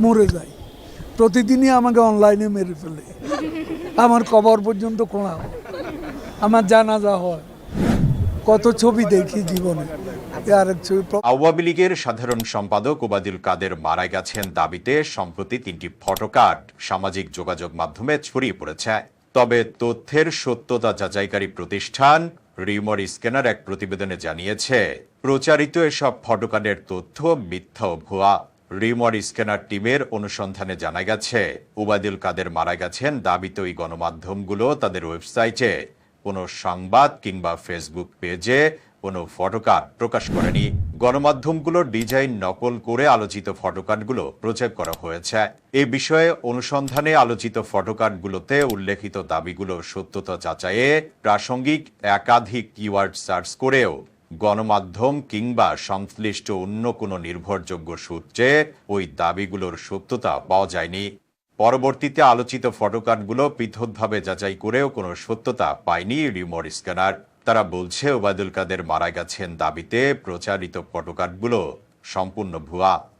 মরে যাই প্রতিদিনই আমাকে অনলাইনে মেরে ফেলে। আমার কবর পর্যন্ত খোঁড়া। আমার জানাজা হয়। কত ছবি দেখি জীবনে। আওয়ামী লীগের সাধারণ সম্পাদক ওবায়দুল কাদের মারা গেছেন দাবিতে সম্প্রতি তিনটি ফটোকার্ড সামাজিক যোগাযোগ মাধ্যমে ছড়িয়ে পড়েছে। তবে তথ্যের সত্যতা যাচাইকারী প্রতিষ্ঠান রিমোর স্ক্যানার এক প্রতিবেদনে জানিয়েছে, প্রচারিত এসব ফটোকার্ডের তথ্য মিথ্যা ও ভুয়া। রিমোর স্ক্যানার টিমের অনুসন্ধানে জানা গেছে ওবায়দুল কাদের মারা গেছেন দাবিত ওই গণমাধ্যমগুলো তাদের ওয়েবসাইটে। কোনো সংবাদ কিংবা ফেসবুক পেজে কোনো ফটোকার্ড প্রকাশ করেনি। গণমাধ্যমগুলোর ডিজাইন নকল করে আলোচিত ফটোকার্ডগুলো প্রচার করা হয়েছে। এ বিষয়ে অনুসন্ধানে আলোচিত ফটোকার্ডগুলোতে উল্লেখিত দাবিগুলো সত্যতা যাচাইয়ে প্রাসঙ্গিক একাধিক কিওয়ার্ড সার্চ করেও গণমাধ্যম কিংবা সংশ্লিষ্ট অন্য কোনো নির্ভরযোগ্য সূত্রে ওই দাবিগুলোর সত্যতা পাওয়া যায়নি। পরবর্তীতে আলোচিত ফটোকার্ডগুলো পৃথকভাবে যাচাই করেও কোনো সত্যতা পায়নি রিমোর স্ক্যানার। তারা বলছে, ওবায়দুল কাদের মারা গেছেন দাবিতে প্রচারিত ফটোকার্ডগুলো সম্পূর্ণ ভুয়া।